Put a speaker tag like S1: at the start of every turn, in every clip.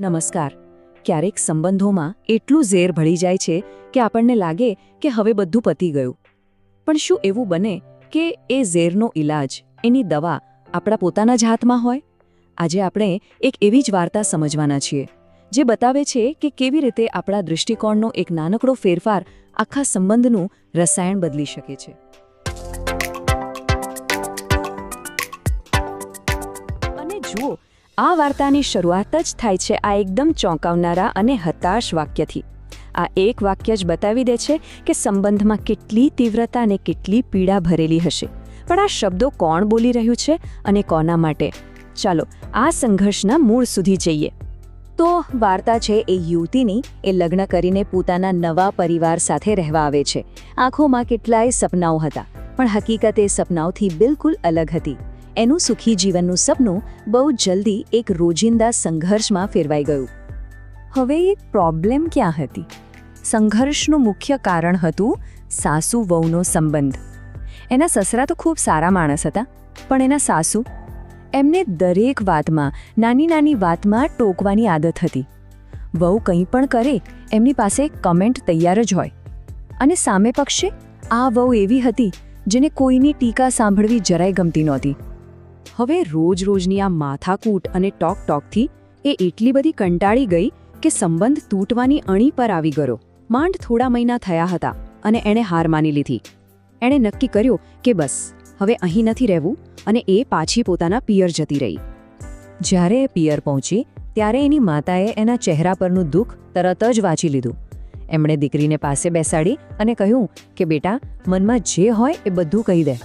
S1: નમસ્કાર. ક્યારેક સંબંધોમાં એટલું ઝેર ભળી જાય છે કે આપણને લાગે કે હવે બધું પતી ગયું. પણ શું એવું બને કે એ ઝેરનો ઈલાજ, એની દવા આપણા પોતાના જ હાથમાં હોય? આજે આપણે એક એવી જ વાર્તા સમજવાના છીએ, જે બતાવે છે કે કેવી રીતે આપણા દૃષ્ટિકોણનો એક નાનકડો ફેરફાર આખા સંબંધનું રસાયણ બદલી શકે છે. અને જુઓ આ વાર્તાની શરૂઆત જ થાય છે આ એકદમ ચોંકાવનારા અને હતાશ વાક્યથી. આ એક વાક્ય જ બતાવી દે છે કે સંબંધમાં કેટલી તીવ્રતા અને કેટલી પીડા ભરેલી હશે. પણ આ શબ્દો કોણ બોલી રહ્યું છે અને કોના માટે? ચાલો, આ સંઘર્ષના મૂળ સુધી જઈએ. તો વાર્તા છે એ યુવતીની, એ લગ્ન કરીને પોતાના નવા પરિવાર સાથે રહેવા આવે છે. આંખોમાં કેટલાય સપનાઓ હતા, પણ હકીકત એ સપનાઓથી બિલકુલ અલગ હતી. એનું સુખી જીવનનું સપનું બહુ જલ્દી એક રોજિંદા સંઘર્ષમાં ફેરવાઈ ગયું. હવે એક પ્રોબ્લેમ ક્યાં હતી? સંઘર્ષનું મુખ્ય કારણ હતું સાસુ વહુનો સંબંધ. એના સસરા તો ખૂબ સારા માણસ હતા, પણ એના સાસુ, એમને દરેક વાતમાં, નાની નાની વાતમાં ટોકવાની આદત હતી. વહુ કંઈ પણ કરે, એમની પાસે કમેન્ટ તૈયાર જ હોય. અને સામે પક્ષે આ વહુ એવી હતી જેને કોઈની ટીકા સાંભળવી જરાય ગમતી નહોતી. હવે રોજ રોજની આ માથાકૂટ અને ટોક ટોકથી એ એટલી બધી કંટાળી ગઈ કે સંબંધ તૂટવાની અણી પર આવી ગયો. માંડ થોડા મહિના થયા હતા અને એણે હાર માની લીધી. એણે નક્કી કર્યું કે બસ, હવે અહીં નથી રહેવું અને એ પાછી પોતાના પિયર જતી રહી. જ્યારે એ પિયર પહોંચી, ત્યારે એની માતાએ એના ચહેરા પરનું દુઃખ તરત જ વાંચી લીધું. એમણે દીકરીને પાસે બેસાડી અને કહ્યું કે, બેટા, મનમાં જે હોય એ બધું કહી દે.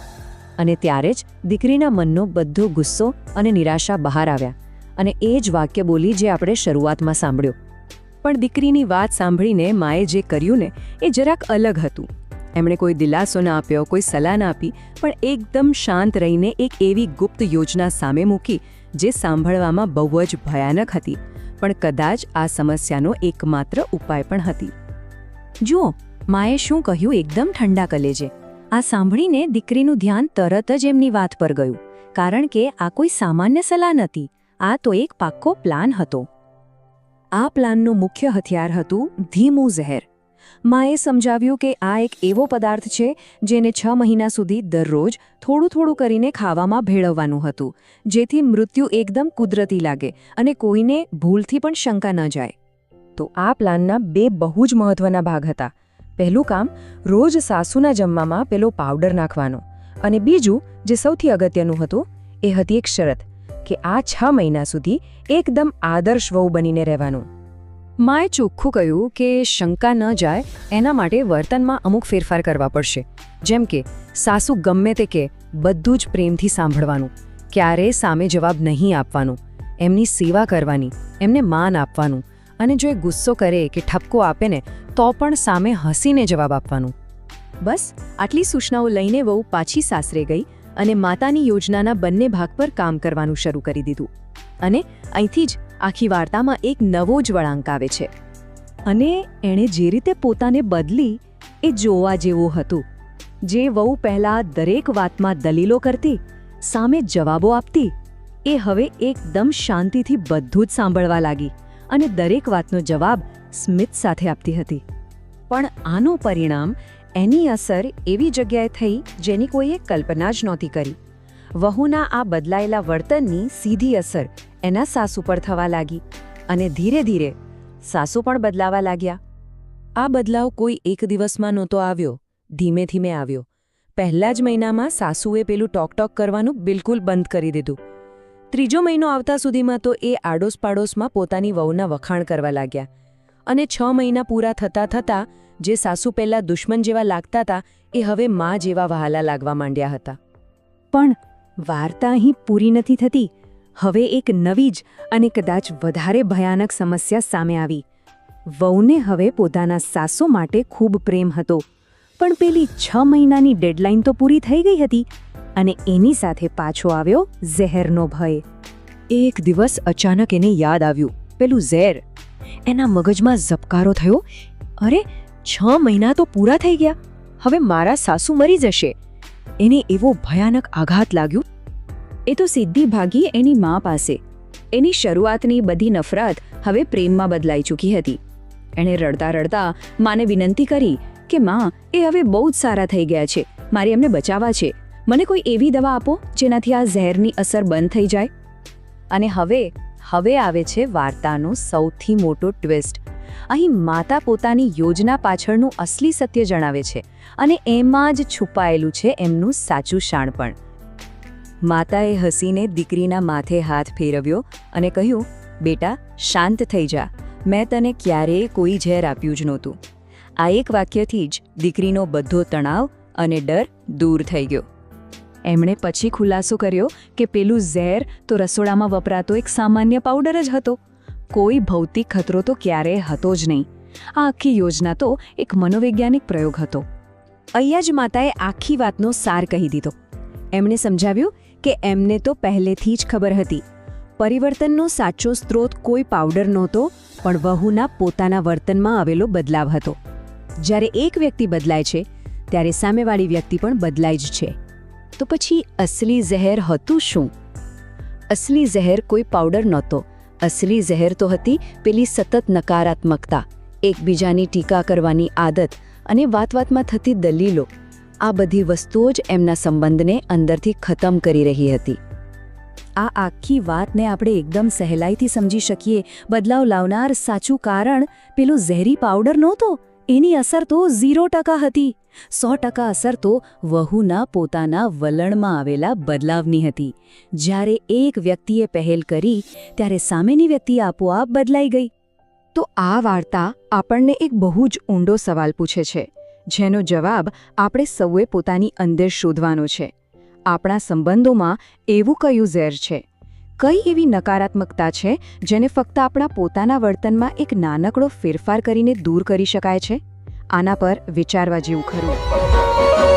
S1: અને ત્યારે જ દીકરીના મનનો બધો ગુસ્સો અને નિરાશા બહાર આવ્યા અને એ જ વાક્ય બોલી જે આપણે શરૂઆતમાં સાંભળ્યું. પણ દીકરીની વાત સાંભળીને માએ જે કર્યું ને, એ જરાક અલગ હતું. એમણે કોઈ દિલાસો ના આપ્યો, કોઈ સલાહ ના આપી, પણ એકદમ શાંત રહીને એક એવી ગુપ્ત યોજના સામે મૂકી, જે સાંભળવામાં બહુ જ ભયાનક હતી, પણ કદાચ આ સમસ્યાનો એકમાત્ર ઉપાય પણ હતી. જુઓ, માએ શું કહ્યું એકદમ ઠંડા કલેજે. આ સાંભળીને દીકરીનું ધ્યાન તરત જ એમની વાત પર ગયું, કારણ કે આ કોઈ સામાન્ય સલાહ નથી, આ તો એક પાક્કો પ્લાન હતો. આ પ્લાનનું મુખ્ય હથિયાર હતું ધીમું ઝહેર માએ સમજાવ્યું કે આ એક એવો પદાર્થ છે જેને છ મહિના સુધી દરરોજ થોડું થોડું કરીને ખાવામાં ભેળવવાનું હતું, જેથી મૃત્યુ એકદમ કુદરતી લાગે અને કોઈને ભૂલથી પણ શંકા ન જાય. તો આ પ્લાનના બે બહુ જ મહત્વના ભાગ હતા. પહેલું કામ, રોજ સાસુના જમવામાં પેલો પાવડર નાખવાનો. અને બીજું, જે સૌથી અગત્યનું હતું, એ હતી એક શરત, કે આ છ મહિના સુધી એકદમ આદર્શ વહુ બનીને રહેવાનું. માએ ચોખ્ખું કહ્યું કે શંકા ન જાય, એના માટે વર્તનમાં અમુક ફેરફાર કરવા પડશે. જેમ કે, સાસુ ગમે તે કે બધું જ પ્રેમથી સાંભળવાનું. ક્યારેય સામે જવાબ નહીં આપવાનું. એમની સેવા કરવાની, એમને માન આપવાનું. અને જો એ ગુસ્સો કરે કે ઠપકો આપે ને, તો પણ સામે હસીને જવાબ આપવાનું. બસ, આટલી સૂચનાઓ લઈને વહુ પાછી સાસરે ગઈ અને માતાની યોજનાના બંને ભાગ પર કામ કરવાનું શરૂ કરી દીધું. અને અહીંથી જ આખી વાર્તામાં એક નવો જ વળાંક આવે છે. અને એણે જે રીતે પોતાને બદલી, એ જોવા જેવું હતું. જે વહુ પહેલાં દરેક વાતમાં દલીલો કરતી, સામે જવાબો આપતી, એ હવે એકદમ શાંતિથી બધું જ સાંભળવા લાગી. અને દરેક વાતનો જવાબ સ્મિત સાથે આપતી હતી. પણ આનું પરિણામ એની અસર એવી જગ્યાએ થઈ જેની કોઈએ કલ્પના જ નહોતી કરી. વહુના આ બદલાયેલા વર્તનની સીધી અસર એના સાસુ પર થવા લાગી અને ધીરે ધીરે સાસુ પણ બદલાવા લાગ્યા. આ બદલાવ કોઈ એક દિવસમાં નહોતો આવ્યો, ધીમે ધીમે આવ્યો. પહેલા જ મહિનામાં સાસુએ પેલું ટોક ટોક કરવાનું બિલકુલ બંધ કરી દીધું. ત્રીજો મહિનો આવતા સુધીમાં તો એ આડોસ પાડોશમાં પોતાની વહુના વખાણ કરવા લાગ્યા. અને છ મહિના પૂરા થતા થતાં જે સાસુ પહેલાં દુશ્મન જેવા લાગતા હતા એ હવે મા જેવા વહાલા લાગવા માંડ્યા હતા. પણ વાર્તા અહીં પૂરી નથી થતી. હવે એક નવી જ અને કદાચ વધારે ભયાનક સમસ્યા સામે આવી. વહુને હવે પોતાના સાસુ માટે ખૂબ પ્રેમ હતો. પણ પેલી છ મહિનાની ડેડલાઇન તો પૂરી થઈ ગઈ હતી. અને એની સાથે પાછો આવ્યો ઝેરનો ભય. એક દિવસ અચાનક એને યાદ આવ્યું, પેલું ઝેર. એના મગજમાં ઝબકારો થયો, અરે, છ મહિના તો પૂરા થઈ ગયા. હવે મારા સાસુ મરી જશે. એને એવો ભયાનક આઘાત લાગ્યો. એ તો સીધી ભાગી એની મા પાસે. એની શરૂઆતની બધી નફરત હવે પ્રેમમાં બદલાઈ ચૂકી હતી. એણે રડતા રડતા માને વિનંતી કરી કે, માં, એ હવે બહુ જ સારા થઈ ગયા છે. મારે એમને બચાવવા છે. મને કોઈ એવી દવા આપો જેનાથી આ ઝેરની અસર બંધ થઈ જાય? અને હવે હવે આવે છે વાર્તાનો સૌથી મોટો ટ્વિસ્ટ. અહીં માતા પોતાની યોજના પાછળનું અસલી સત્ય જણાવે છે અને એમાં જ છુપાયેલું છે એમનું સાચું શાણપણ. માતાએ હસીને દીકરીના માથે હાથ ફેરવ્યો અને કહ્યું, બેટા, શાંત થઈ જા. મેં તને ક્યારેય કોઈ ઝેર આપ્યું જ નહોતું. આ એક વાક્યથી જ દીકરીનો બધો તણાવ અને ડર દૂર થઈ ગયો. એમણે પછી ખુલાસો કર્યો કે પેલું ઝેર તો રસોડામાં વપરાતો એક સામાન્ય પાવડર જ હતો. કોઈ ભૌતિક ખતરો તો ક્યારેય હતો જ નહીં. આ આખી યોજના તો એક મનોવૈજ્ઞાનિક પ્રયોગ હતો. અહીંયા માતાએ આખી વાતનો સાર કહી દીધો. એમણે સમજાવ્યું કે એમને તો પહેલેથી જ ખબર હતી. પરિવર્તનનો સાચો સ્ત્રોત કોઈ પાવડર નહોતો, પણ વહુના પોતાના વર્તનમાં આવેલો બદલાવ હતો. જ્યારે એક વ્યક્તિ બદલાય છે, ત્યારે સામેવાળી વ્યક્તિ પણ બદલાય જ છે. તો પછી અસલી ઝહેર હતું શું? અસલી ઝહેર કોઈ પાવડર નહોતો. અસલી ઝહેર તો હતી પેલી સતત નકારાત્મકતા, એકબીજાની ટીકા કરવાની આદત અને વાત વાતમાં થતી દલીલો. આ બધી વસ્તુઓ જ એમના સંબંધને અંદરથી ખતમ કરી રહી હતી. આ આખી વાતને આપણે એકદમ સહેલાઈથી સમજી શકીએ. બદલાવ લાવનાર સાચું કારણ પેલું ઝેરી પાવડર નહોતો? એની અસર તો ઝીરો ટકા હતી. સો ટકા અસર તો વહુના પોતાના વલણમાં આવેલા બદલાવની હતી. જ્યારે એક વ્યક્તિએ પહેલ કરી, ત્યારે સામેની વ્યક્તિ આપોઆપ બદલાઈ ગઈ. તો આ વાર્તા આપણને એક બહુ જ ઊંડો સવાલ પૂછે છે, જેનો જવાબ આપણે સૌએ પોતાની અંદર શોધવાનો છે. આપણા સંબંધોમાં એવું કયું ઝેર છે? કઈ એવી નકારાત્મકતા છે જેને ફક્ત આપણા પોતાના વર્તનમાં એક નાનકડો ફેરફાર કરીને દૂર કરી શકાય છે? આના પર વિચારવા જેવું ખરું.